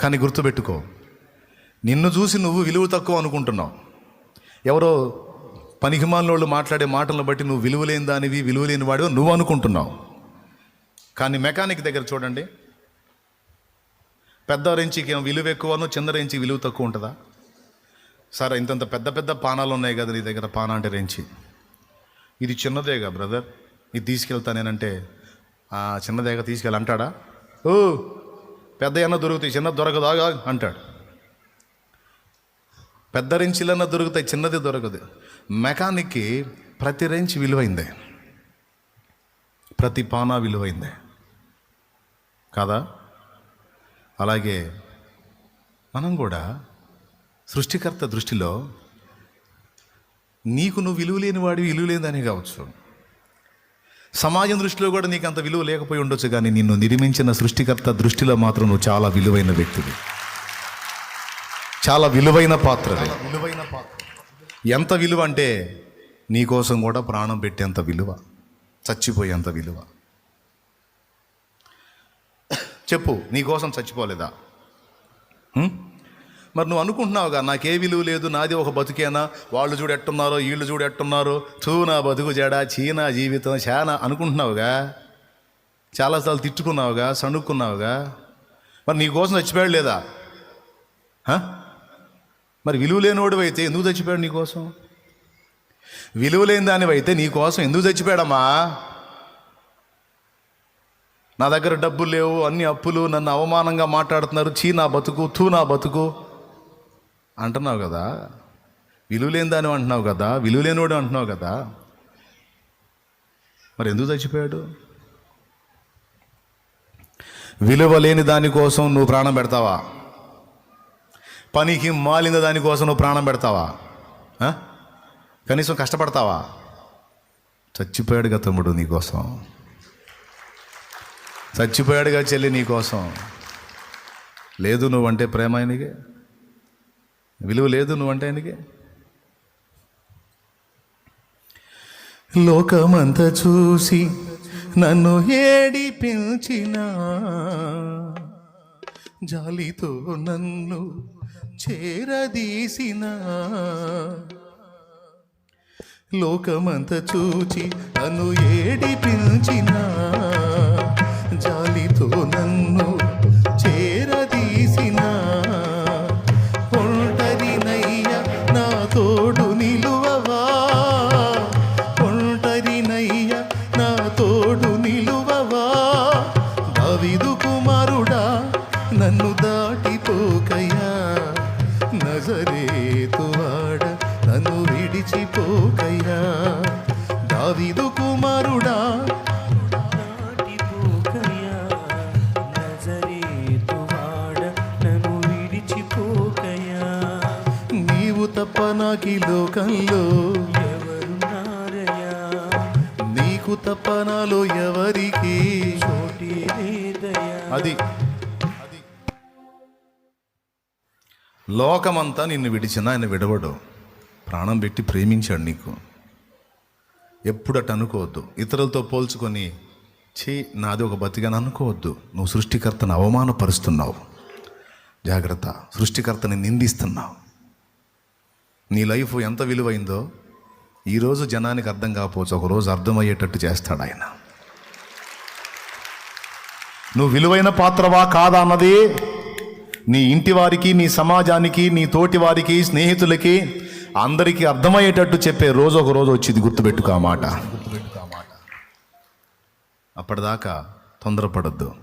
కానీ గుర్తుపెట్టుకో. నిన్ను చూసి నువ్వు విలువ తక్కువ అనుకుంటున్నావు. ఎవరో పనికిమాలినోళ్ళు మాట్లాడే మాటలను బట్టి నువ్వు విలువలేని దానివి విలువలేని వాడివి నువ్వు అనుకుంటున్నావు. కానీ మెకానిక్ దగ్గర చూడండి. పెద్ద రెంచికి విలువ ఎక్కువను చిన్న రెంచి విలువ తక్కువ ఉంటుందా? సరే ఇంతంత పెద్ద పెద్ద పానాలు ఉన్నాయి కదా నీ దగ్గర పాన అంటే రెంచి ఇది చిన్నదేగా బ్రదర్. ఇది తీసుకెళ్తా నేనంటే చిన్నదేగా తీసుకెళ్ళి అంటాడా? ఓ! పెద్ద ఎన్న దొరుకుతాయి చిన్న దొరకదాగా అంటాడు. పెద్ద రెంచిలన్నా దొరుకుతాయి చిన్నది దొరకదు. మెకానిక్కి ప్రతి రెంచ్ విలువైందే. ప్రతి పానా విలువైందే. కాదా? అలాగే మనం కూడా సృష్టికర్త దృష్టిలో నీకు నువ్వు విలువ లేని వాడివి విలువ లేదని కావచ్చు. సమాజం దృష్టిలో కూడా నీకు అంత విలువ లేకపోయి ఉండొచ్చు కానీ నిన్ను నిర్మించిన సృష్టికర్త దృష్టిలో మాత్రం నువ్వు చాలా విలువైన వ్యక్తివి. చాలా విలువైన పాత్ర విలువైన పాత్ర. ఎంత విలువ అంటే నీ కోసం కూడా ప్రాణం పెట్టేంత విలువ చచ్చిపోయేంత విలువ. చెప్పు నీ కోసం చచ్చిపోలేదా? మరి నువ్వు అనుకుంటున్నావుగా నాకే విలువ లేదు నాది ఒక బతుకేనా? వాళ్ళు చూడు ఎట్టున్నారో వీళ్ళు చూడు ఎట్టున్నారో చూ నా బతుకు జడ చీనా జీవితం చాలా అనుకుంటున్నావుగా? చాలాసార్లు తిట్టుకున్నావుగా సణుక్కున్నావుగా? మరి నీ కోసం చచ్చిపోయాడు లేదా? మరి విలువ లేనివాడు అయితే ఎందుకు చచ్చిపోయాడు నీకోసం విలువ లేని దానివైతే నీ కోసం ఎందుకు చచ్చిపోయాడమ్మా? నా దగ్గర డబ్బులు లేవు అన్ని అప్పులు నన్ను అవమానంగా మాట్లాడుతున్నారు చీ నా బతుకు తూ నా బతుకు. అంటున్నావు కదా? విలువలేని దాని అంటున్నావు కదా? విలువలేనివాడు అంటున్నావు కదా? మరి ఎందుకు చచ్చిపోయాడు? విలువ లేని దానికోసం నువ్వు ప్రాణం పెడతావా? పనికి మాలిన దానికోసం నువ్వు ప్రాణం పెడతావా? కనీసం కష్టపడతావా? చచ్చిపోయాడుగా తమ్ముడు నీకోసం చచ్చిపోయాడుగా చెల్లి నీకోసం లేదు నువ్వంటే ప్రేమ ఆయనకి? విలువ లేదు నువ్వంటే ఆయనకి? లోకమంత చూసి నన్ను ఏడిపించిన జాలితో నన్ను చేరదీసిన లోకమంత చూచి నన్ను ఏడిపించిన జాలితో నన్ను నాకి లోకంలో ఎవరున్నారయ్యా నీకు తప్ప నాలో ఎవరికి అది. లోకమంతా నిన్ను విడిచినా ఆయన విడవడు. ప్రాణం పెట్టి ప్రేమించాడు నీకు. ఎప్పుడట అనుకోవద్దు. ఇతరులతో పోల్చుకొని ఛీ నాది ఒక బతిగాని అనుకోవద్దు. నువ్వు సృష్టికర్తను అవమానపరుస్తున్నావు. జాగ్రత్త. సృష్టికర్తని నిందిస్తున్నావు. నీ లైఫ్ ఎంత విలువైందో ఈరోజు జనానికి అర్థం కాకపోవచ్చు. ఒకరోజు అర్థమయ్యేటట్టు చేస్తాడు ఆయన. నువ్వు విలువైన పాత్రవా కాదా అన్నది నీ ఇంటి వారికి నీ సమాజానికి నీ తోటి వారికి స్నేహితులకి అందరికీ అర్థమయ్యేటట్టు చెప్పే రోజు ఒక రోజు వచ్చింది. గుర్తుపెట్టుకో ఆ మాట. అప్పటిదాకా తొందరపడద్దు.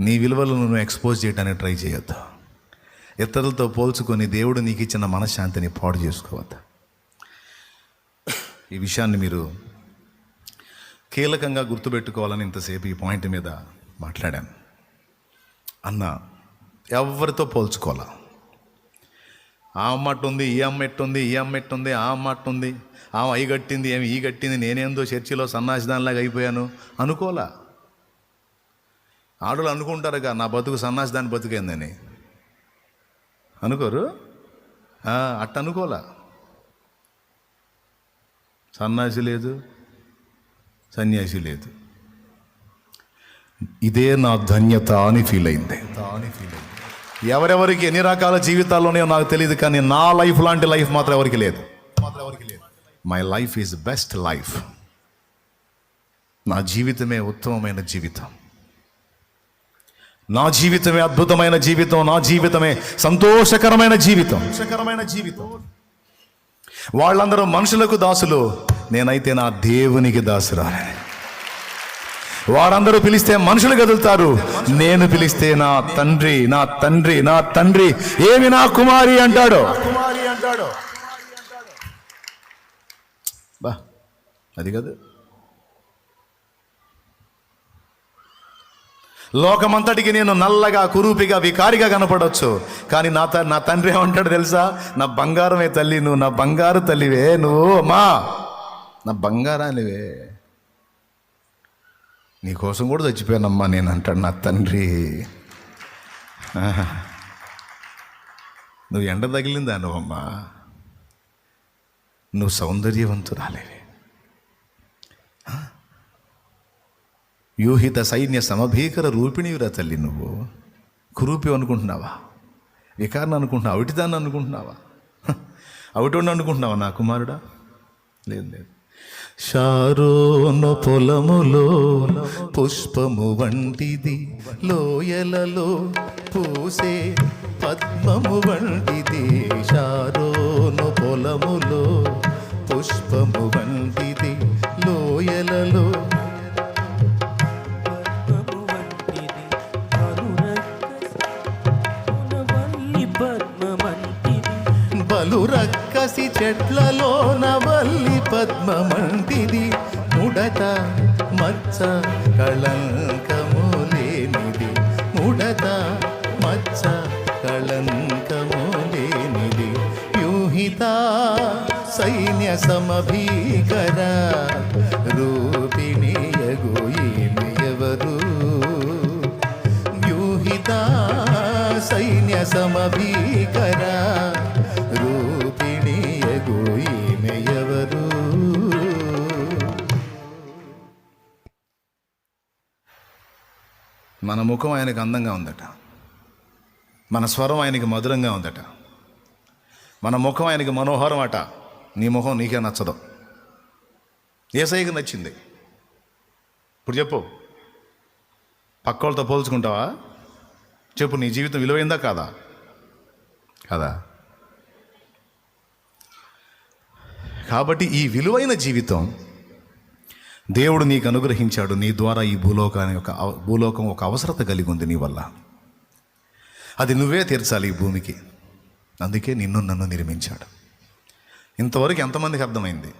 నీ విలువలను నువ్వు ఎక్స్పోజ్ చేయడానికి ట్రై చేయొద్దు. ఇతరులతో పోల్చుకొని దేవుడు నీకు ఇచ్చిన మనశ్శాంతిని పాడు చేసుకోవద్దు. ఈ విషయాన్ని మీరు కీలకంగా గుర్తుపెట్టుకోవాలని ఇంతసేపు ఈ పాయింట్ మీద మాట్లాడాను. అన్న ఎవరితో పోల్చుకోవాలా? ఆ అమ్మట్టు ఉంది ఈ అమ్మ ఎట్టుంది ఈ అమ్మ ఎట్టుంది ఆ అమ్మ ఉంది ఆ అయి కట్టింది ఏమి ఈ కట్టింది నేనేందో చర్చిలో సన్నాసిదానిలాగా అయిపోయాను అనుకోలా ఆడలు అనుకుంటారుగా నా బతుకు సన్నాసిదాని బతుకైందని. అనుకోరు? అట్ట అనుకోలా సన్నాసి లేదు సన్యాసి లేదు. ఇదే నా ధన్యత అని ఫీల్ అయింది. దాని ఫీల్ అయింది ఎవరెవరికి ఎన్ని రకాల జీవితాల్లోనే నాకు తెలియదు కానీ నా లైఫ్ లాంటి లైఫ్ మాత్రం ఎవరికి లేదు. My life is best life నా జీవితమే ఉత్తమమైన జీవితం. నా జీవితమే అద్భుతమైన జీవితం నా జీవితమే సంతోషకరమైన జీవితం. సంతోషకరమైన జీవితం. వాళ్ళందరూ మనుషులకు దాసులు నేనైతే నా దేవునికి దాసురాలని వారందరూ పిలిస్తే మనుషులు కదులుతారు నేను పిలిస్తే నా తండ్రి నా తండ్రి నా తండ్రి ఏమి నా కుమారి అంటాడు? కుమారి అంటాడు? బా అది కదా. లోకమంతటికి నేను నల్లగా కురూపిగా వికారిగా కనపడవచ్చు కానీ నా త నా తండ్రి ఏమంటాడు తెలుసా? నా బంగారమే తల్లి నువ్వు నా బంగారు తల్లివే నువ్వు అమ్మా! నా బంగారానివే. నీ కోసం కూడా చచ్చిపోయానమ్మా నేను అంటాడు నా తండ్రి. నువ్వు ఎండ తగిలిందా నువ్వమ్మా? నువ్వు సౌందర్యవంతురాలేవే. వ్యూహిత సైన్య సమభీకర రూపిణివిరా తల్లి నువ్వు. కురూపి అనుకుంటున్నావా? వికారణ అనుకుంటున్నావు? అవిటిదాన్ని అనుకుంటున్నావా? హ, అనుకుంటున్నావా నా కుమారుడా? లేదు లేదు. షారోను పొలములో పుష్పము వంటిది లోయలలో పూసే పద్మము వంటిది. షారోను పొలములో పుష్పము వంటిది లోయలలో రక్కసి చెట్లలో నవల్లి పద్మమంటిది ముడత మచ్చ కళంకము లేనిది ముడత మచ్చ కళంకము లేనిది యూహిత సైన్య సమభీకర రూపిణియగు ఈమె ఎవరు? వ్యూహిత సైన్య సమభీకర మన ముఖం ఆయనకు అందంగా ఉందట. మన స్వరం ఆయనకి మధురంగా ఉందట. మన ముఖం ఆయనకి మనోహరం అట. నీ ముఖం నీకే నచ్చదు. ఏసైకి నచ్చింది. ఇప్పుడు చెప్పు. పక్కోళ్ళతో పోల్చుకుంటావా? చెప్పు నీ జీవితం విలువైందా కాదా? కాదా? కాబట్టి ఈ విలువైన జీవితం దేవుడు నీకు అనుగ్రహించాడు నీ ద్వారా ఈ భూలోకాన్ని ఒక భూలోకం ఒక అవసరత కలిగి ఉంది నీ వల్ల. అది నువ్వే తీర్చాలి ఈ భూమికి. అందుకే నిన్ను నన్ను నిర్మించాడు. ఇంతవరకు ఎంతమందికి అర్థమైంది?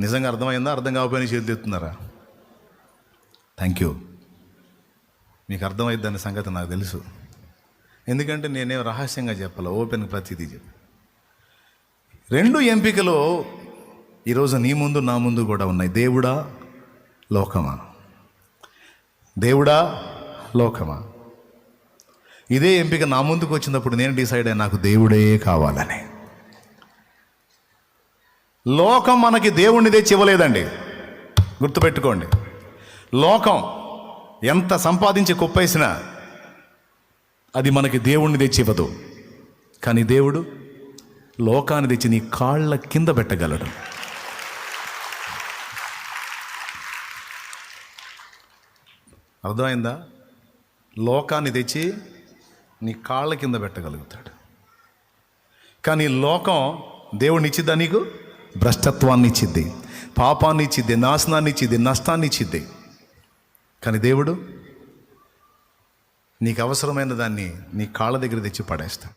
నిజంగా అర్థమైందా? అర్థం కాకపోయినా చేతులు ఎత్తున్నారా థ్యాంక్ యూ మీకు అర్థమైందనే సంగతి నాకు తెలుసు. ఎందుకంటే నేనేం రహస్యంగా చెప్పాలి? ఓపెన్ ప్రతిదీ చెప్పి. రెండు ఎంపికలో ఈరోజు నీ ముందు నా ముందు కూడా ఉన్నాయి. దేవుడా లోకమా? దేవుడా లోకమా? ఇదే ఎంపిక నా ముందుకు వచ్చినప్పుడు నేను డిసైడ్ అయ్యా నాకు దేవుడే కావాలని. లోకం మనకి దేవుణ్ణి తెచ్చి ఇవ్వలేదండి గుర్తుపెట్టుకోండి. లోకం ఎంత సంపాదించి కుప్పేసినా అది మనకి దేవుణ్ణి తెచ్చి ఇవ్వదు కానీ దేవుడు లోకాన్ని తెచ్చి నీ కాళ్ళ కింద పెట్టగలడు. అర్థమైందా? లోకాన్ని తెచ్చి నీ కాళ్ళ కింద పెట్టగలుగుతాడు. కానీ లోకం దేవుడిని ఇచ్చిద్దా నీకు? భ్రష్టత్వాన్ని ఇచ్చిద్ది పాపాన్ని ఇచ్చిద్ది నాశనాన్ని ఇచ్చిద్ది నష్టాన్ని ఇచ్చిద్ది. కానీ దేవుడు నీకు అవసరమైన దాన్ని నీ కాళ్ళ దగ్గర తెచ్చి పడేస్తాడు.